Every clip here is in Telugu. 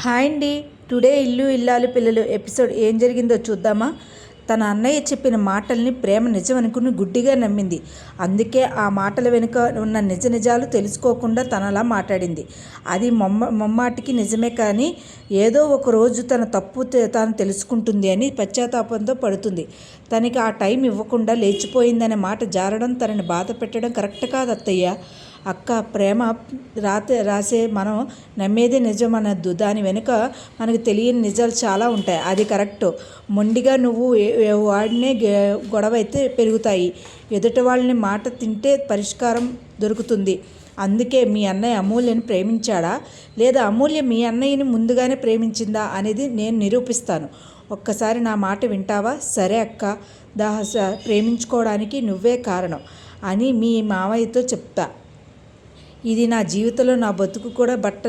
హాయ్ అండి. టుడే ఇల్లు ఇల్లాలు పిల్లలు ఎపిసోడ్ ఏం జరిగిందో చూద్దామా? తన అన్నయ్య చెప్పిన మాటల్ని ప్రేమ నిజం అనుకుని గుడ్డిగా నమ్మింది. అందుకే ఆ మాటల వెనుక ఉన్న నిజ నిజాలు తెలుసుకోకుండా తనలా మాట్లాడింది. అది మొమ్మ మొమ్మాటికి నిజమే కానీ ఏదో ఒక రోజు తన తప్పు తాను తెలుసుకుంటుంది అని పశ్చాత్తాపంతో పడుతుంది. తనకి ఆ టైం ఇవ్వకుండా లేచిపోయిందనే మాట జారడం తనని బాధ పెట్టడం కరెక్ట్ కాదు అత్తయ్య అక్క ప్రేమ రాత రాసే మనం నమ్మేదే నిజం అనద్దు దాని వెనుక మనకు తెలియని నిజాలు చాలా ఉంటాయి. అది కరెక్ట్. మొండిగా నువ్వు వాడినే గొడవ అయితే పెరుగుతాయి. ఎదుటి వాళ్ళని మాట తింటే పరిష్కారం దొరుకుతుంది. అందుకే మీ అన్నయ్య అమూల్యని ప్రేమించాడా? లేదా అమూల్య మీ అన్నయ్యని ముందుగానే ప్రేమించిందా అనేది నేను నిరూపిస్తాను. ఒక్కసారి నా మాట వింటావా? సరే అక్క. దాహ ప్రేమించుకోవడానికి నువ్వే కారణం అని మీ మావయ్యతో చెప్తా. ఇది నా జీవితంలో నా బతుకు కూడా బట్ట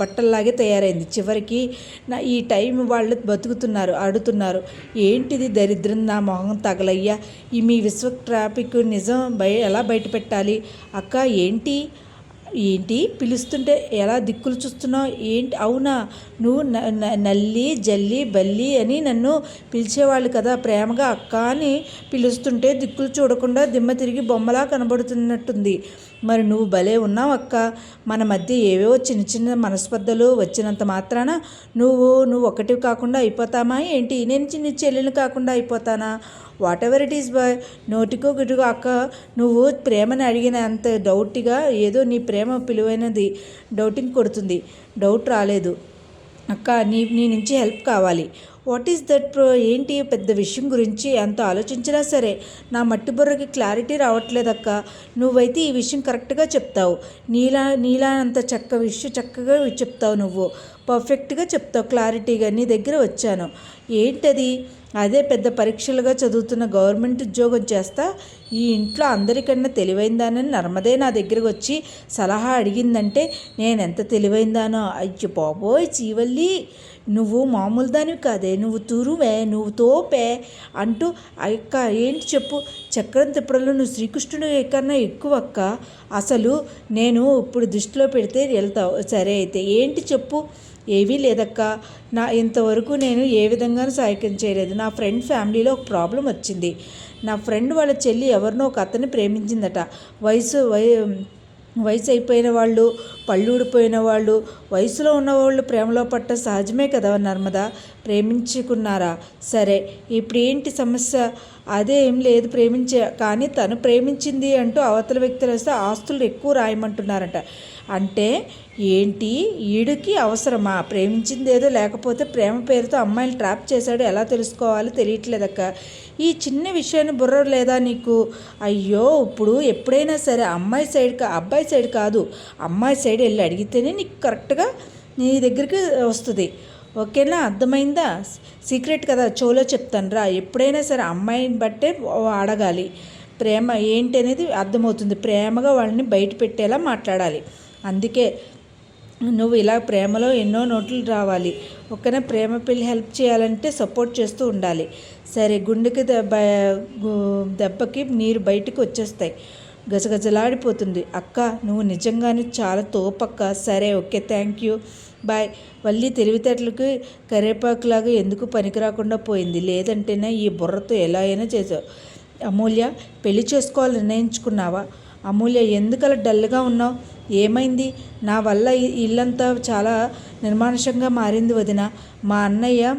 బట్టల్లాగే తయారైంది. చివరికి నా ఈ టైం వాళ్ళు బతుకుతున్నారు ఆడుతున్నారు. ఏంటిది దరిద్రం? నా మొహం తగలయ్యా. ఈ మీ విశ్వ ట్రాఫిక్ నిజం బయ ఎలా బయట పెట్టాలి అక్క ఏంటి? ఏంటి? పిలుస్తుంటే ఎలా దిక్కులు చూస్తున్నావు? ఏంటి? అవునా? నువ్వు నల్లి జల్లి బల్లి అని నన్ను పిలిచేవాళ్ళు కదా. ప్రేమగా అక్క అని పిలుస్తుంటే దిక్కులు చూడకుండా దిమ్మ తిరిగి బొమ్మలా కనబడుతున్నట్టుంది. మరి నువ్వు భలే ఉన్నావు అక్క. మన మధ్య ఏవేవో చిన్న చిన్న మనస్పర్ధలు వచ్చినంత మాత్రాన నువ్వు నువ్వు ఒకటి కాకుండా అయిపోతామా? ఏంటి? నేను చిన్న చెల్లెలు కాకుండా అయిపోతానా? Whatever it is bye నోటికో గుటికో అక్క నువ్వు ప్రేమని అడిగిన అంత డౌట్గా ఏదో నీ ప్రేమ పిలువైనది డౌటింగ్ కొడుతుంది. డౌట్ రాలేదు. అక్క నీ నీ నుంచి హెల్ప్ కావాలి. వాట్ ఈస్ దట్ ప్రో ఏంటి పెద్ద విషయం గురించి ఎంత ఆలోచించినా సరే నా మట్టి బుర్రకి క్లారిటీ రావట్లేదక్క నువ్వైతే ఈ విషయం కరెక్ట్గా చెప్తావు. నీలా నీలా అంత చక్క విషయం చక్కగా చెప్తావు నువ్వు. పర్ఫెక్ట్గా చెప్తావు క్లారిటీగా నీ దగ్గర వచ్చాను. ఏంటది? అదే పెద్ద పరీక్షలుగా చదువుతున్న గవర్నమెంట్ ఉద్యోగం చేస్తా ఈ ఇంట్లో అందరికన్నా తెలివైందానని నర్మదే నా దగ్గరకు వచ్చి సలహా అడిగిందంటే నేను ఎంత తెలివైందానో? అయ్యో బాబోయ్ చీవల్లి నువ్వు మామూలు దానివి కాదే నువ్వు తురువే నువ్వు తోపే అంటూ అక్క ఏంటి చెప్పు? చక్రం తిప్పడంలో నువ్వు శ్రీకృష్ణుడు కన్నా ఎక్కువ అక్క అసలు నేను ఇప్పుడు దృష్టిలో పెడితే వెళ్తావు. సరే అయితే ఏంటి చెప్పు? ఏవీ లేదక్క. నా ఇంతవరకు నేను ఏ విధంగా సహాయకం చేయలేదు. నా ఫ్రెండ్ ఫ్యామిలీలో ఒక ప్రాబ్లం వచ్చింది. నా ఫ్రెండ్ వాళ్ళ చెల్లి ఎవరినో ఒక అతన్ని ప్రేమించిందట. వయసు వయ వయసు అయిపోయిన వాళ్ళు పళ్ళు ఊడిపోయిన వాళ్ళు వయసులో ఉన్నవాళ్ళు ప్రేమలో పట్ట సహజమే కదా నర్మదా? ప్రేమించుకున్నారా? సరే ఇప్పుడు ఏంటి సమస్య? అదే ఏం లేదు ప్రేమించే కానీ తను ప్రేమించింది అంటూ అవతల వ్యక్తులు వస్తే ఆస్తులు ఎక్కువ రాయమంటున్నారట. అంటే ఏంటి? ఈడికి అవసరమా? ప్రేమించింది ఏదో లేకపోతే ప్రేమ పేరుతో అమ్మాయిని ట్రాప్ చేశాడు ఎలా తెలుసుకోవాలో? తెలియట్లేదక్క. ఈ చిన్న విషయాన్ని బుర్ర లేదా నీకు? అయ్యో ఇప్పుడు ఎప్పుడైనా సరే అమ్మాయి సైడ్ కా అబ్బాయి సైడ్ కాదు. అమ్మాయి సైడ్ వెళ్ళి అడిగితేనే నీకు కరెక్ట్గా నీ దగ్గరికి వస్తుంది. ఓకేనా? అర్థమైందా? సీక్రెట్ కదా చోలో చెప్తాను రా. ఎప్పుడైనా సరే అమ్మాయిని బట్టే అడగాలి. ప్రేమ ఏంటి అనేది అర్థమవుతుంది. ప్రేమగా వాళ్ళని బయట పెట్టేలా మాట్లాడాలి. అందుకే నువ్వు ఇలా ప్రేమలో ఎన్నో నోట్లు రావాలి. ఒక్కనే ప్రేమ పెళ్ళి హెల్ప్ చేయాలంటే సపోర్ట్ చేస్తూ ఉండాలి. సరే గుండెకి దెబ్బ దెబ్బకి నీరు బయటకు వచ్చేస్తాయి. గజగజలాడిపోతుంది అక్క నువ్వు నిజంగానే చాలా తోపక్క. సరే okay thank you. Bye. Valli తెలివితేటలకి కరేపాకులాగా ఎందుకు పనికిరాకుండా పోయింది? లేదంటేనే ఈ బుర్రతో ఎలా అయినా చేసావు అమూల్య పెళ్ళి చేసుకోవాలని నిర్ణయించుకున్నావా? అమూల్య ఎందుకలా డల్గా ఉన్నావు? ఏమైంది? నా వల్ల ఇల్లంతా చాలా నిర్మానుషంగా మారింది వదిన. మా అన్నయ్య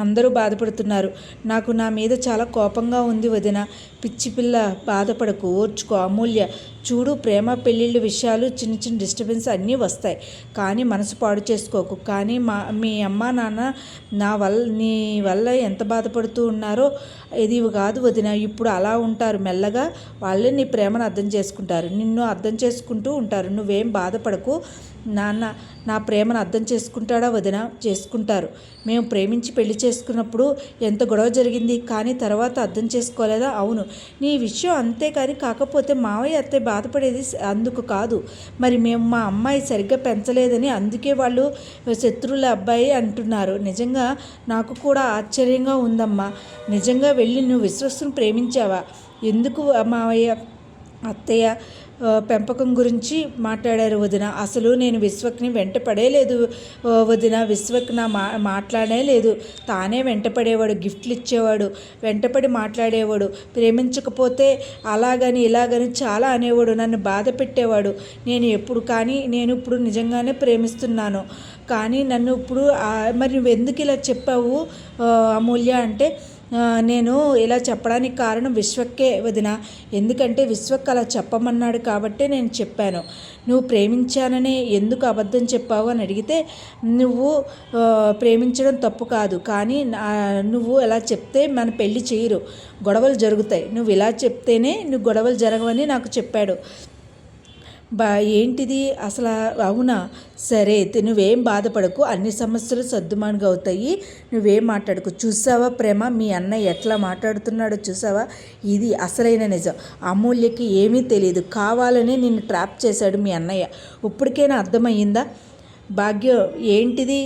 అందరూ బాధపడుతున్నారు. నాకు నా మీద చాలా కోపంగా ఉంది వదిన. పిచ్చి పిల్ల బాధపడకు ఓర్చుకో అమూల్య. చూడు ప్రేమ పెళ్ళిళ్ళ విషయాలు చిన్న చిన్న డిస్టర్బెన్స్ అన్నీ వస్తాయి. కానీ మనసు పాడు చేసుకోకు. కానీ మా మీ అమ్మ నాన్న నా వల్ల నీ వల్ల ఎంత బాధపడుతూ ఉన్నారో ఇది కాదు వదిన. ఇప్పుడు అలా ఉంటారు. మెల్లగా వాళ్ళే నీ ప్రేమను అర్థం చేసుకుంటారు. నిన్ను అర్థం చేసుకుంటూ ఉంటారు. నువ్వేం బాధపడకు. నాన్న నా ప్రేమను అర్థం చేసుకుంటాడా వదిన? చేసుకుంటారు. మేము ప్రేమించి పెళ్ళి చేసుకున్నప్పుడు ఎంత గొడవ జరిగింది కానీ తర్వాత అర్థం చేసుకోలేదా? అవును. నీ విషయం అంతే కానీ కాకపోతే మావయ్య అత్తయ్య బాధపడేది అందుకు కాదు. మరి మేము మా అమ్మాయి సరిగ్గా పెంచలేదని అందుకే వాళ్ళు శత్రువుల అబ్బాయి అంటున్నారు. నిజంగా నాకు కూడా ఆశ్చర్యంగా ఉందమ్మా. నిజంగా వెళ్ళి నువ్వు విశ్వస్సును ప్రేమించావా? ఎందుకు మావయ్య అత్తయ్య పెంపకం గురించి మాట్లాడారు వదిన. అసలు నేను విశ్వక్ని వెంటపడే లేదు వదిన. విశ్వక్ నా మా మాట్లాడే లేదు. తానే వెంటపడేవాడు గిఫ్ట్లు ఇచ్చేవాడు వెంటపడి మాట్లాడేవాడు. ప్రేమించకపోతే అలాగని ఇలాగని చాలా అనేవాడు నన్ను బాధ పెట్టేవాడు. నేను ఎప్పుడు కానీ నేను ఇప్పుడు నిజంగానే ప్రేమిస్తున్నాను. కానీ నన్ను ఇప్పుడు మరి నువ్వు ఎందుకు ఇలా చెప్పావు అమూల్య? అంటే నేను ఇలా చెప్పడానికి కారణం విశ్వక్కే వదిన. ఎందుకంటే విశ్వక్ అలా చెప్పమన్నాడు కాబట్టే నేను చెప్పాను. నువ్వు ప్రేమించానని ఎందుకు అబద్ధం చెప్పావు అని అడిగితే నువ్వు ప్రేమించడం తప్పు కాదు. కానీ నా- నువ్వు ఎలా చెప్తే మన పెళ్ళి చేయరు. గొడవలు జరుగుతాయి. నువ్వు ఇలా చెప్తేనే నువ్వు గొడవలు జరగవని నాకు చెప్పాడు. బా ఏంటిది? అసలు అవునా? సరే అయితే నువ్వేం బాధపడకు. అన్ని సమస్యలు సర్దుమానుగా అవుతాయి. నువ్వేం మాట్లాడకు. చూసావా ప్రేమ? మీ అన్నయ్య ఎట్లా మాట్లాడుతున్నాడో చూసావా? ఇది అసలైన నిజం. అమూల్యకి ఏమీ తెలియదు కావాలనే నిన్ను ట్రాప్ చేశాడు మీ అన్నయ్య. ఇప్పటికైనా అర్థమయ్యిందా? భాగ్యం ఏంటిది?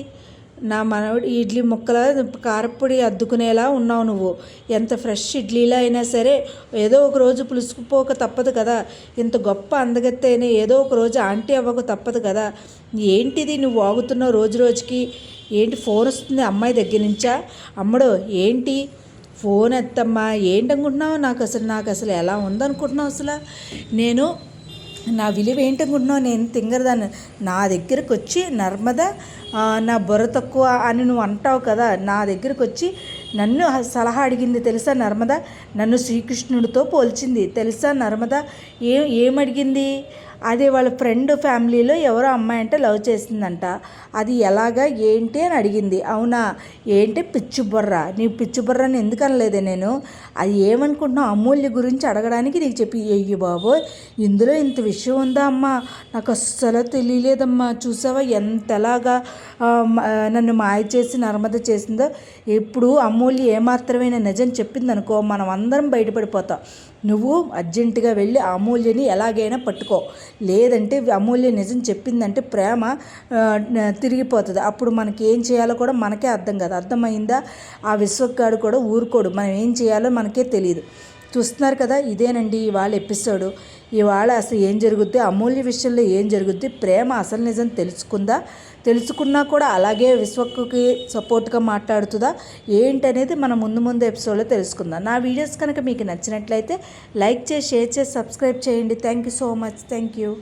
నా మనవడి ఇడ్లీ ముక్కల కారపొడి అద్దుకునేలా ఉన్నావు నువ్వు. ఎంత ఫ్రెష్ ఇడ్లీలా అయినా సరే ఏదో ఒక రోజు పులుసుకుపోక తప్పదు కదా. ఇంత గొప్ప అందగత్తె అయినా ఏదో ఒక రోజు ఆంటీ అవ్వక తప్పదు కదా. ఏంటిది నువ్వు వాగుతున్నావు రోజు రోజుకి? ఏంటి ఫోన్ వస్తుంది అమ్మాయి దగ్గర నుంచా? అమ్మడు ఏంటి? ఫోన్ ఎత్తమ్మా ఏంటనుకుంటున్నావు? నాకు అసలు నాకు అసలు ఎలా ఉందనుకుంటున్నావు అసలు? నేను నా విలువ ఏంటనుకుంటున్నావు? నేను తింగరదాన్ని. నా దగ్గరకు వచ్చి నర్మద నా బుర్ర తక్కువ అని నువ్వు అంటావు కదా నా దగ్గరకు వచ్చి నన్ను సలహా అడిగింది తెలుసా నర్మద? నన్ను శ్రీకృష్ణుడితో పోల్చింది తెలుసా నర్మద? ఏం ఏమడిగింది? అది వాళ్ళ ఫ్రెండ్ ఫ్యామిలీలో ఎవరో అమ్మాయి అంటే లవ్ చేసిందంట. అది ఎలాగా ఏంటి అని అడిగింది. అవునా? ఏంటి పిచ్చి బుర్ర? నీ పిచ్చి బుర్రని ఎందుకు అనలేదే నేను? అది ఏమనుకుంటున్నావు? అమూల్య గురించి అడగడానికి నీకు చెప్పి అయ్యి బాబోయ్ ఇందులో ఇంత విషయం ఉందా అమ్మా? నాకు అస్సలు తెలియలేదమ్మా. చూసావా ఎంతలాగా నన్ను మాయ చేసి నర్మద చేసిందో? ఎప్పుడు అమూల్య ఏమాత్రమైన నిజం చెప్పిందనుకో మనం అందరం బయటపడిపోతాం. నువ్వు అర్జెంటుగా వెళ్ళి అమూల్యని ఎలాగైనా పట్టుకో. లేదంటే అమూల్య నిజం చెప్పిందంటే ప్రేమ తిరిగిపోతుంది. అప్పుడు మనకి ఏం చేయాలో కూడా మనకే అర్థం కాదు. అర్థమైందా? ఆ విశ్వకాడు కూడా ఊరుకోడు. మనం ఏం చేయాలో మనకే తెలియదు చూస్తున్నారు కదా? ఇదేనండి ఇవాళ ఎపిసోడు. ఇవాళ అసలు ఏం జరుగుద్ది? అమూల్య విషయంలో ఏం జరుగుద్ది? ప్రేమ అసలు నిజం తెలుసుకుందా? తెలుసుకున్నా కూడా అలాగే విశ్వక్కి సపోర్ట్గా మాట్లాడుతుందా? ఏంటనేది మనం ముందు ముందు ఎపిసోడ్లో తెలుసుకుందాం. నా వీడియోస్ కనుక మీకు నచ్చినట్లయితే లైక్ చేసి షేర్ చేసి సబ్స్క్రైబ్ చేయండి. Thank you so much. Thank you.